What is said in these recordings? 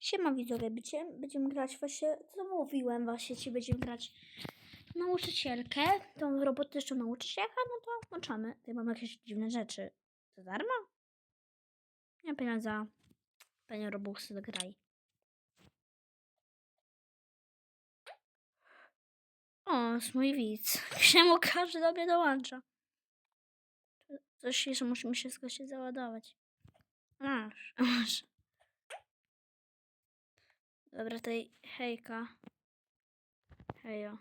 Siema widzowie, będziemy, będziemy grać właśnie, co mówiłem właśnie ci, będziemy grać nauczycielkę, tą robotyczną nauczycielkę, no to włączamy. Tutaj mamy jakieś dziwne rzeczy. Za darmo? Nie mam pieniądza. Panie Robuxy do graj. O, jest mój widz. Czemu każdy do mnie dołącza? Coś jeszcze musi mi się się załadować. Masz, masz. Dobra, tutaj hejka. Hejo.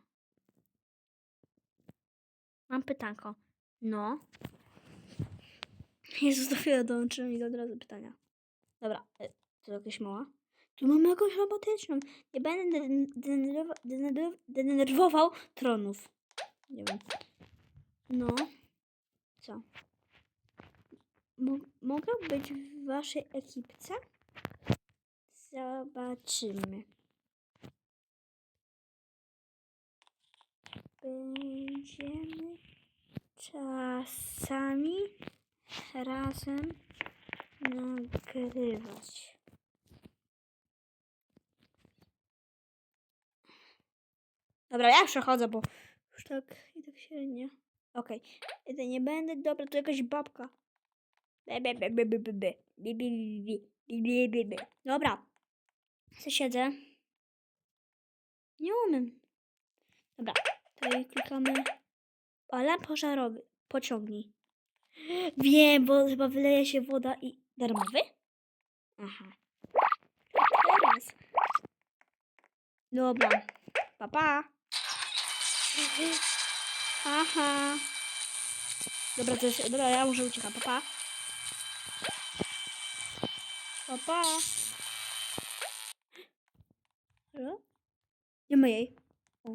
Mam pytanko. No. Jezus, dopiero dołączyłem i od razu pytania. Dobra, e, to jakieś mała? Tu mamy jakąś robotyczną. Nie będę den- denerwowa- denerw- denerwował tronów. Nie wiem. No. Co? Mo- mogę być w waszej ekipce? Zobaczymy. Będziemy czasami razem nagrywać. Dobra, ja przechodzę, bo już tak i tak średnio. Okej, okay. nie będę. Dobra, to jakaś babka. Be, be, be, be, be. Dobra. Co siedzę? Nie umiem. Dobra, tutaj klikamy. Alarm pożarowy. Pociągnij. Wiem, bo chyba wyleje się woda i... Darmowy? Aha. Teraz. Dobra. Pa, pa. Aha. Dobra, to jest... Dobra, ja może uciekam. Pa, pa. Pa, pa. Halo? Nie ma jej. O.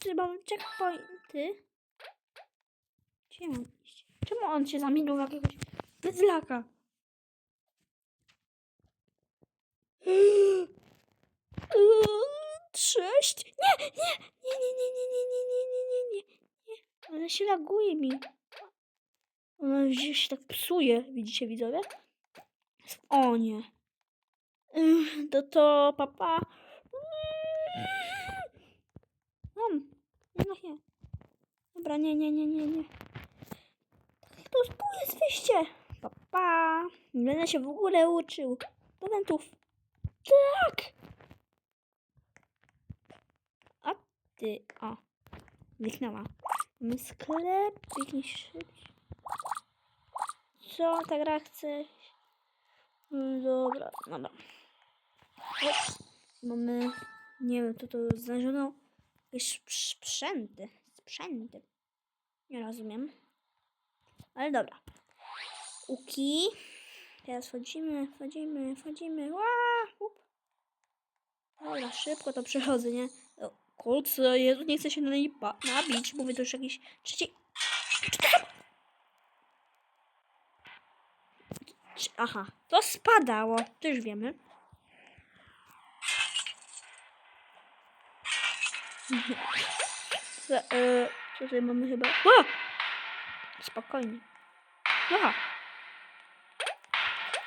Czy mam checkpointy? Gdzie mam? Czemu on się zamienił w jakiegoś bydlaka? Sześć? Nie, nie, nie, nie, nie, nie, nie, nie, nie, nie, nie, nie, nie. Ona się laguje mi. Ona gdzieś tak psuje, widzicie widzowie? O nie. To to, papa. Mam. Jednak nie. Dobra, nie, nie, nie, nie, nie. To tu jest wyjście. Papa. Nie będę się w ogóle uczył. Momentów. Tak. A ty, o. Zniknęła. Mamy sklep, jakiś. Co ta gra chce? Mm, Dobra, dobra. O, mamy, nie wiem, to to znaleziono jakieś sprzęty. Sprzęty. Nie rozumiem. Ale dobra. Uki. Teraz wchodzimy, wchodzimy, wchodzimy. Ła! Dobra, szybko to przechodzę, nie? Kolce, Jezu, nie chcę się na niej nabić. Mówię, to już jakiś trzeci... Czy- Aha, to spadało. To już wiemy. Co, e, co tutaj mamy chyba? O! Spokojnie. Aha.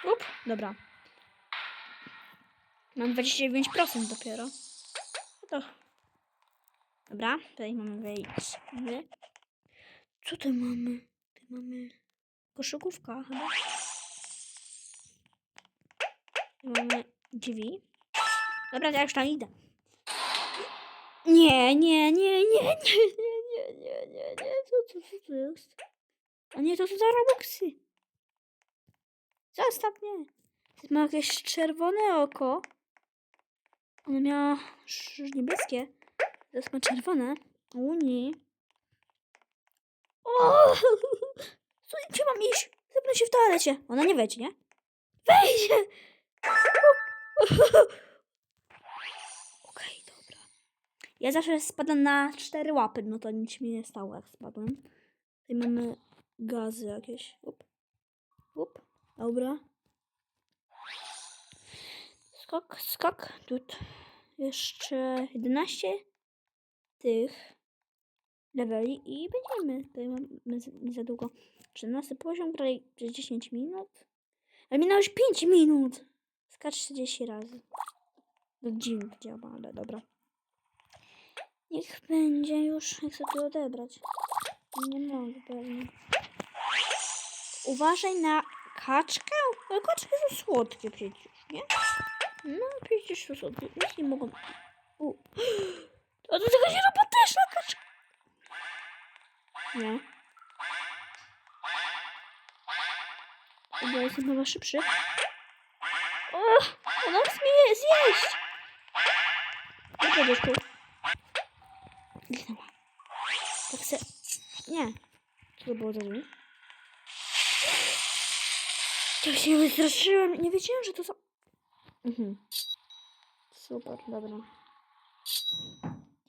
Up, dobra. Mam 29% dopiero. No to... Dobra, tutaj mamy wejść. Co tu mamy? Tu mamy koszykówka chyba. Mamy drzwi. Dobra, ja już tam idę. Nie, nie, nie, nie, nie, nie, nie, nie, nie, nie. Co, co, co to jest? A nie, to są za Robuxy. Zostaw mnie. Ma jakieś czerwone oko. Ona miała niebieskie. Teraz ma czerwone. U nie. O! Co, gdzie mam iść? Zapnę się w toalecie. Ona nie wejdzie, nie? Wejdzie! Okej, dobra. Ja zawsze spadam na cztery łapy, no to nic mi nie stało, jak spadłem. Tutaj mamy gazy jakieś. Up. Up. Dobra. Skok, skok. Tu jeszcze 11 tych leveli i będziemy. Tutaj mamy nie za długo. 13 poziom, grali przez 10 minut. Ale minęło już 5 minut. Skacz 40 razy. No to działa, ale dobra. Niech będzie już, jak sobie tu odebrać. Nie mogę pewnie. Uważaj na kaczkę. Ale kaczki są słodkie przecież, nie? No przecież są słodkie. Nic nie mogą... U. A to jakaś roboteczna kaczka. Nie. Bo jestem chyba szybszy. Ona mnie zjeść. Będziesz tu. Zginęła. Tak se... Nie. Co to było za dźwięk? Tak się wystraszyłem. Nie wiedziałem, że to są... Mhm. Super, dobra.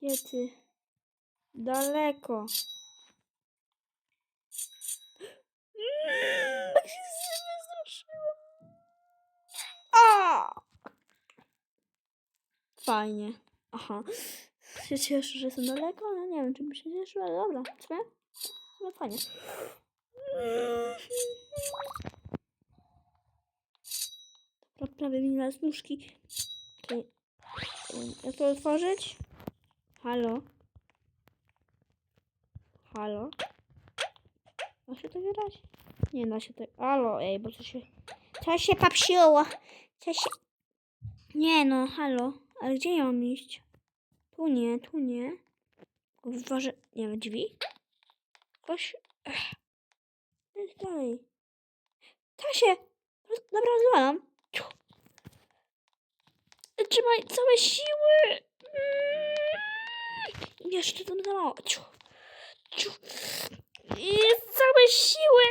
Gdzie ty? Daleko. Mm, Tak się. A! Fajnie. Aha. Się cieszę, że jestem daleko, ale nie wiem, czy bym się cieszyła, ale dobra. W sumie fajnie. Dobra, prawie mi na nóżki. Jak to otworzyć? Halo? Halo? Da się to wydać? Nie da się to... Halo, ej, bo to się... To się popsiło. Się... Nie no, halo. Ale gdzie ja mam iść? Tu nie, tu nie. Uważaj... Nie wiem, drzwi? Ech. Idź dalej. Ta się... roz- Dobra, rozwalam. Trzymaj całe siły. Mm. Jeszcze to za mało. Ciu. Ciu. I całe siły.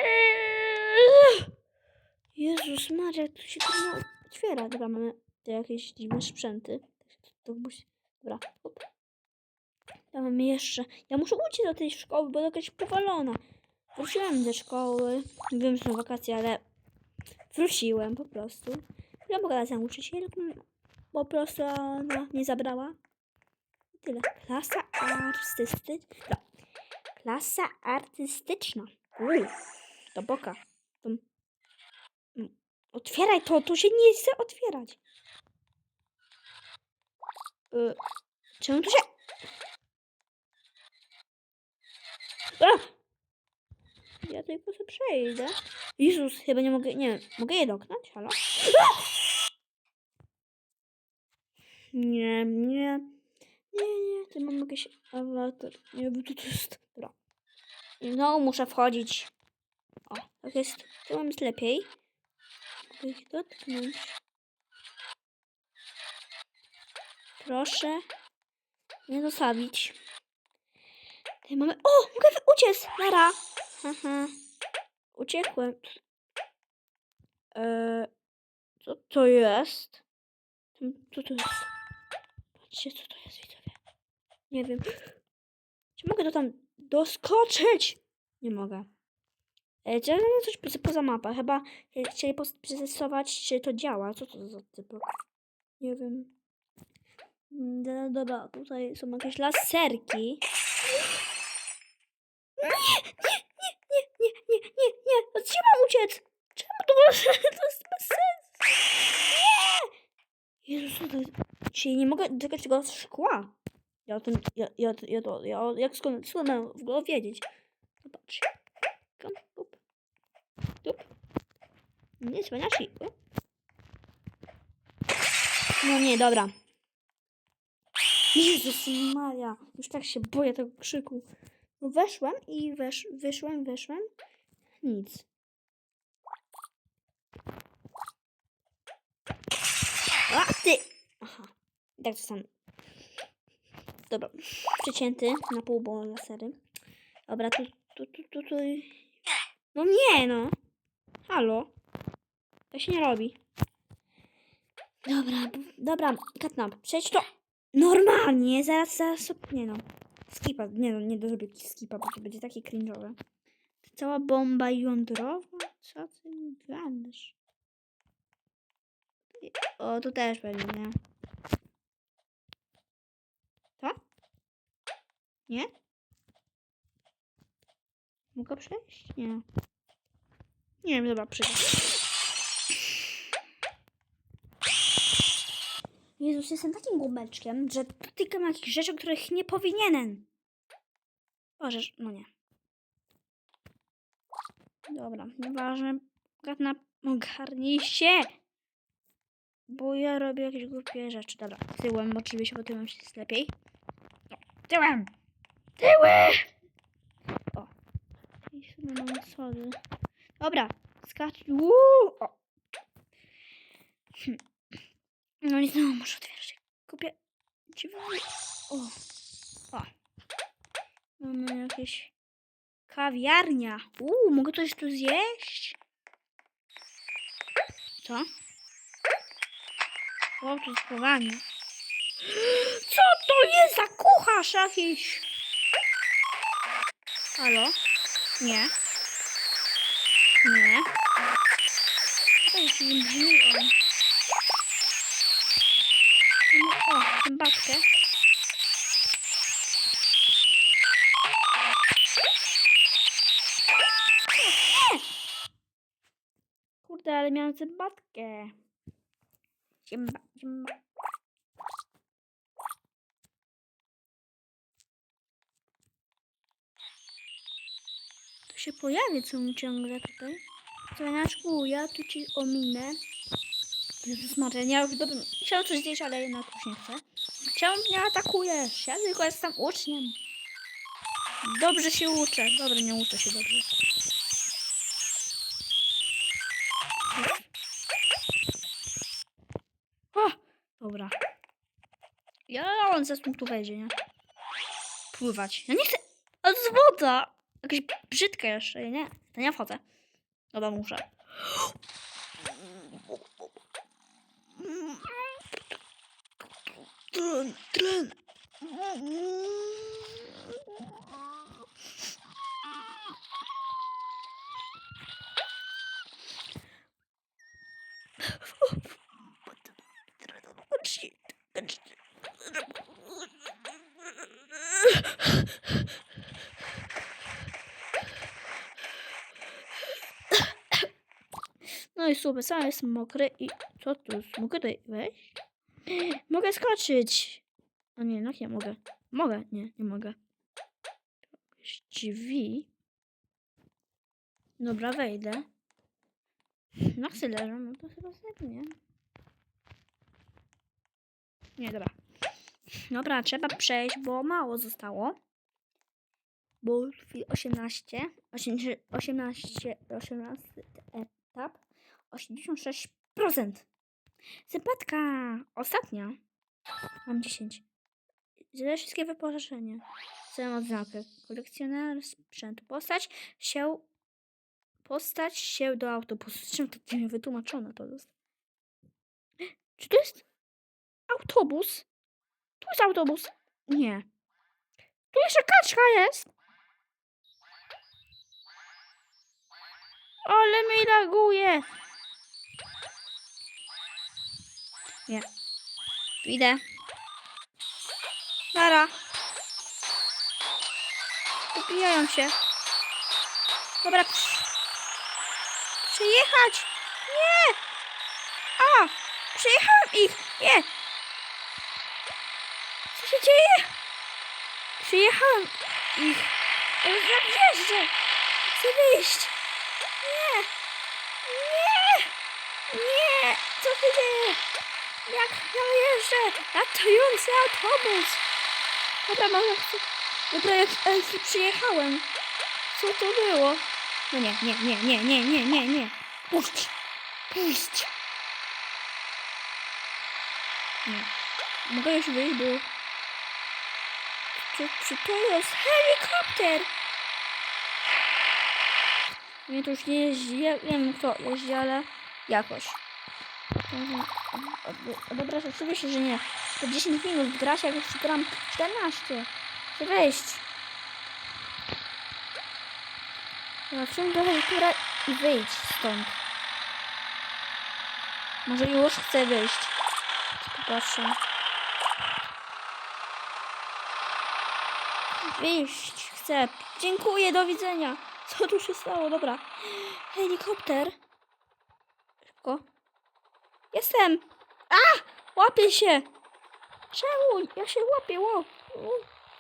Jezus Maria, tu się trudno otwiera. Dobra, mamy te jakieś dziwne sprzęty. To musi... Dobra, hop. Tam mamy jeszcze. Ja muszę uciec do tej szkoły, bo jakaś powalona. Wróciłem do szkoły. Wiem, że są wakacje, ale wróciłem po prostu. Ja pogadać z nauczycielką. Po prostu ona mnie zabrała. Tyle. Klasa artystyczna. Klasa artystyczna. Uuu, do boka. Otwieraj to, to się nie chce otwierać. Y, czemu tu się... A! Ja tylko sobie przejdę. Jezus, chyba nie mogę, nie mogę je dotknąć? Halo? Nie, nie. Nie, nie, to mam jakiś awatar. Nie wiem, to jest. Dobra. No, muszę wchodzić. O, tak jest. Tu mam jest lepiej. Ich dotknąć. Proszę. Nie zostawić. Tutaj mamy... O! Mogę uciec! Nara! Uciekłem. Eee, co to jest? Co to jest? Patrzcie, co to jest, widzowie. Nie wiem. Czy mogę to tam doskoczyć? Nie mogę. E, czy ja coś poza- mapę? Chyba e, chcieli przetestować, czy to działa. Co to za typ? Nie wiem. Mm, do- Dobra, tutaj są jakieś laserki. Nie, nie, nie, nie, nie, nie, nie. No mam uciec? Czemu to? To jest bez sensu. Nie! Jezus, jest? Czyli nie mogę dotykać tego szkła. Ja o tym, ja, ja, ja to, ja, jak skąd, skąd mam w ogóle wiedzieć? Zobacz. Tup. Nie, cwaniaczki. O. No nie, dobra. Jezus Maria. Już tak się boję tego krzyku. No weszłem i wesz, wyszłem, weszłem. Nic. A ty! Aha. I tak to sam. Dobra. Przecięty na pół, bo lasery. Dobra, tu, tu, tu, tu, tu. No nie no. Halo. To się nie robi. Dobra, dobra, katnap. Przejdź to normalnie. Zaraz, zaraz. Nie no. Skipa, nie no, nie zrobię skipa, bo to będzie takie cringe'owe. Cała bomba jądrowa? Co ty gadasz? O, tu też pewnie, nie? Nie? Mogę przejść? Nie. Nie wiem, dobra, przyjdę. Jezus, jestem takim gumeczkiem, że dotykam jakichś rzeczy, których nie powinienem. Boże, no nie. Dobra, nieważne. Gadna, ogarnij się! Bo ja robię jakieś głupie rzeczy. Dobra, tyłem oczywiście, bo tyłem się jest lepiej. Tyłem! Tyłem! O. I sobie mamy schody. Dobra, skacz. Uuu! O. Hm. No i znowu muszę otwierać. Kupię drzwi. O. O. Mamy jakieś kawiarnia. Uuu, mogę coś tu zjeść? Co? O, to jest powanie. Co to jest za kucharz jakiś? Halo? Nie. Nie. To jest nie brzmi on. No, O, zębatkę. Kurde, ale miałem. Ziemba, ziemba. Się pojawi co mi ciągle tutaj. Cwaniaczku, ja tu ci ominę. Jezus Maria, ja już dobrze... Chciałam coś zjeść, ale jednak już nie chcę. Chciałam, nie atakujesz. Ja tylko jestem uczniem. Dobrze się uczę. Dobra, nie uczę się dobrze. O, dobra. Ja on ze tu wejdzie, nie? Pływać. Ja nie chcę. A to jest woda! Jakaś brzydka jeszcze, nie? To nie wchodzę. Dobra, muszę. Tren, tren. No i super, sam jestem mokry i co tu jest mokry? Weź. Mogę skoczyć. A nie, no nie mogę. Mogę? Nie, nie mogę. Drzwi. Dobra, wejdę. Na chcę leżą, no to chyba sobie nie. Dobra. Dobra, trzeba przejść, bo mało zostało. Bo w chwili 18, 18, 18, 18 etap, 86%. Sympatka! Ostatnia. Mam 10. Zadaję wszystkie wypożyczenie. Chcę odznakę. Kolekcjoner sprzętu. Postać się... Postać się do autobusu. Czym to nie wytłumaczone to jest? Czy to jest autobus? Tu jest autobus. Nie. Tu jeszcze kaczka jest. Ale mi laguje. Nie. Idę. Nara. Upijają się. Dobra. Przyjechać. Nie. A. Przyjechałem ich. Nie. Co się dzieje? Przyjechałem ich. Wjeżdżę. Chcę wyjść. Nie. Nie. Nie. Co się dzieje? Jak ja jeżdżę? Latający autobus! Dobra, mam... Dobra, jak, jak przyjechałem. Co to było? No nie, nie, nie, nie, nie, nie, nie, nie. Puść! Puść! Nie. Mogę już wyjść, bo... Czy, czy to jest helikopter? Nie, to już nie jeździ, ja wiem kto jeździ, ale jakoś. Mhm. Dobra, oczywiście, że nie. To 10 minut grasie, jak już gram 14. Chcę wejść. Dobra, wsiądź do helikura i wyjdź stąd. Może już chcę wyjść. Popatrzę. Wyjść chcę. Dziękuję, do widzenia. Co tu się stało? Dobra. Helikopter. Szybko. Jestem! A! Łapię się! Czemu? Ja się łapię, ło!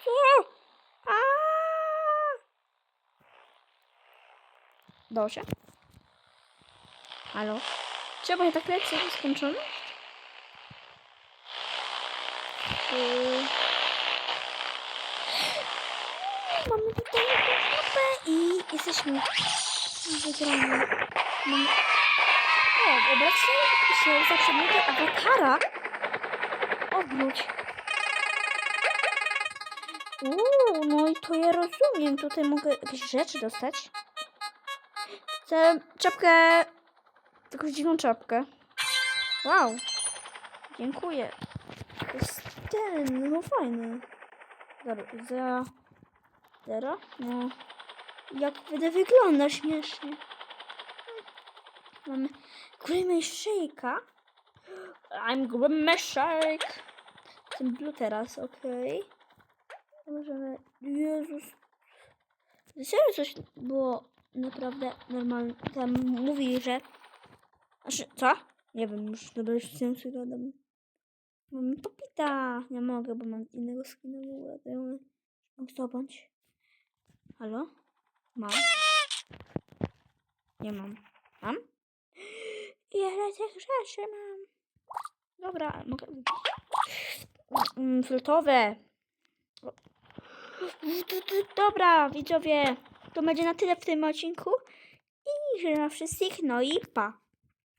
Co? A! Dało się? Halo? Czemu ja tak lecę? Skończony? Yy. Mamy tutaj i jesteśmy wygrani. Mamy... O, obecnie się za przedmiotem awatara. Obróć. Uuu, no i to ja rozumiem. Tutaj mogę jakieś rzeczy dostać. Chcę czapkę, jakąś dziwną czapkę. Wow. Dziękuję. To jest ten, no fajny. Dobra, za... Zero? No. Jak będę wygląda śmiesznie. Mamy Grimmy Shake'a. I'm Grimmy Shake. Jestem blue teraz, okej. Możemy... Jezus. Serio coś było naprawdę normalne. Tam mówi, że... Znaczy, co? Nie wiem, już dobra, już sensu gadam. Mam popita. Nie mogę, bo mam innego skina w ogóle. To ja mogę. Halo? Mam? Nie mam. Mam? Ile tych rzeczy mam? Dobra, mogę... Mm, Filtowe. Dobra, widzowie. To będzie na tyle w tym odcinku. I na wszystkich. No i pa.